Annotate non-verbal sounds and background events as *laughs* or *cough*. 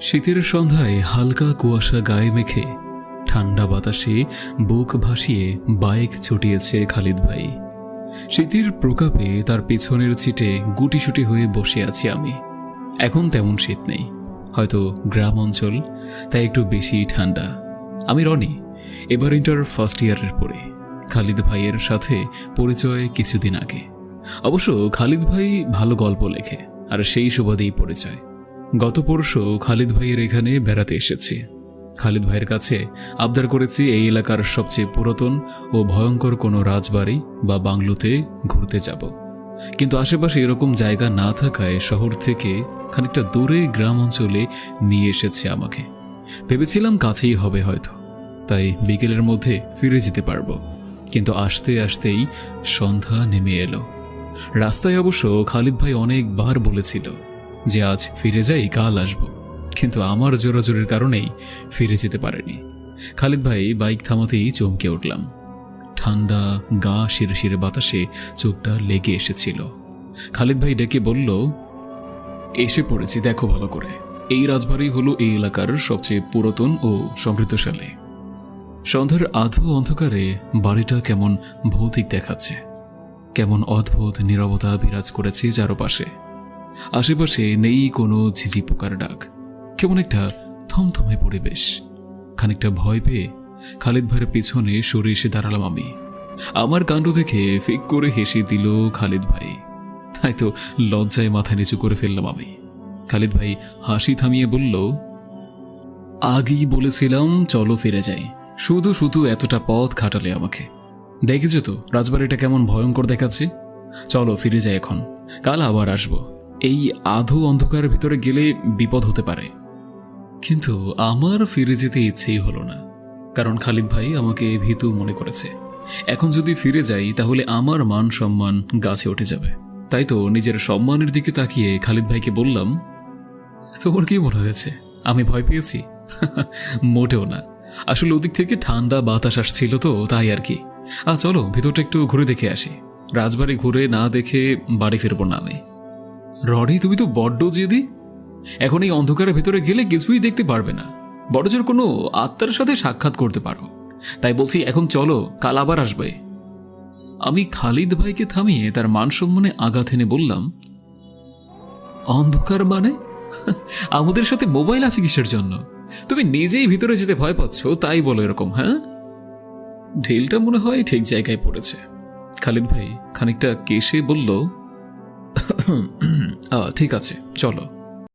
শীতের সন্ধ্যায় হালকা কুয়াশা গায়ে মেখে ঠান্ডা বাতাসে বুক ভাসিয়ে বাইক ছুটিয়েছে খালিদ ভাই। শীতের প্রকাপে তার পেছনের ছিটে গুটিসুটি হয়ে বসে আছি আমি। এখন তেমন শীত নেই। হয়তো গ্রাম অঞ্চল, তাই একটু বেশি ঠান্ডা। আমি রনি, এবার ইন্টার ফার্স্ট ইয়ারের পড়ে। খালিদ ভাইয়ের সাথে পরিচয় কিছুদিন আগে। অবশ্য খালিদ ভাই ভালো গল্প লেখে, আর সেই সুবাদেই পরিচয়। গত পরশু খালিদ ভাইয়ের এখানে বেড়াতে এসেছি। খালিদ ভাইয়ের কাছে আবদার করেছি এই এলাকার সবচেয়ে পুরাতন ও ভয়ঙ্কর কোনো রাজবাড়ি বা বাংলোতে ঘুরতে যাব। কিন্তু আশেপাশে এরকম জায়গা না থাকায় শহর থেকে খানিকটা দূরে গ্রাম অঞ্চলে নিয়ে এসেছে আমাকে। ভেবেছিলাম কাছেই হবে হয়তো, তাই বিকেলের মধ্যে ফিরে যেতে পারব। কিন্তু আসতে আসতেই সন্ধ্যা নেমে এলো। রাস্তায় অবশ্য খালিদ ভাই অনেকবার বলেছিল যে আজ ফিরে যাই, কাল আসব। কিন্তু আমার জোরাজোরের কারণেই ফিরে যেতে পারেনি। খালিদ ভাই বাইক থামাতেই চমকে উঠলাম। ঠান্ডা, গা শিরে শিরে বাতাসে চোখটা লেগে এসেছিল। খালিদ ভাই ডেকে বলল, এসে পড়েছি, দেখো ভালো করে। এই রাজবাড়ি হলো এই এলাকার সবচেয়ে পুরাতন ও সমৃদ্ধশালী। সন্ধ্যার আধু অন্ধকারে বাড়িটা কেমন ভৌতিক দেখাচ্ছে। কেমন অদ্ভুত নীরবতা বিরাজ করেছে চারপাশে। আশেপাশে নেই কোনো ঝিঝি পোকার ডাক, কেমন একটা থমথমে পরিবেশ খানিকটা ভয় পেয়ে খালিদ ভাইয়ের পিছনে সরে এসে দাঁড়ালাম আমি। আমার কাণ্ড দেখে ফিক করে হেসে দিল খালিদ ভাই। তাই তো লজ্জায় মাথা নিচু করে ফেললাম আমি। খালিদ ভাই হাসি থামিয়ে বলল, আগেই বলেছিলাম চলো ফিরে যাই। শুধু শুধু এতটা পথ খাটালে আমাকে। দেখেছ তো রাজবাড়িটা কেমন ভয়ঙ্কর দেখাচ্ছে? চলো ফিরে যাই এখন। কাল আবার আসব। এই আধো অন্ধকারের ভিতরে গেলে বিপদ হতে পারে। কিন্তু আমার ফিরে যেতে ইচ্ছেই হলো না, কারণ খালিদ ভাই আমাকে ভীতু মনে করেছে। এখন যদি ফিরে যাই, তাহলে আমার মান সম্মান গাছে উঠে যাবে। তাই তো নিজের সম্মানের দিকে তাকিয়ে খালিদ ভাইকে বললাম, তোমার কি মনে হয়েছে? আমি ভয় পেয়েছি? *laughs* মোটেও না। আসলে ওদিক থেকে ঠান্ডা বাতাস আসছিল তো, তাই আর কি। আ চলো, ভিতরটা একটু ঘুরে দেখে আসি। রাজবাড়ি ঘুরে না দেখে বাড়ি ফিরবো না আমি। রডি তুমি তো বড্ড জেদি। এখন এই অন্ধকারের ভেতরে গেলে কিছুই দেখতে পারবে না। বড়জোর কোনো আত্মার সাথে সাক্ষাৎ করতে পারো। তাই বলছি, এখন চলো, কাল আবার আসবে। আমি খালিদ ভাইকে থামিয়ে তার মান সম্মানে আঘাত এনে বললাম, অন্ধকার মানে? *laughs* আমাদের সাথে মোবাইল আছে কিসের জন্য? তুমি নিজেই ভিতরে যেতে ভয় পাচ্ছ, তাই বলো এরকম হ্যাঁ? ঢিলটা মনে হয় ঠিক জায়গায় পড়েছে। খালিদ ভাই খানিকটা কেসে বলল ঠিক আছে চলো।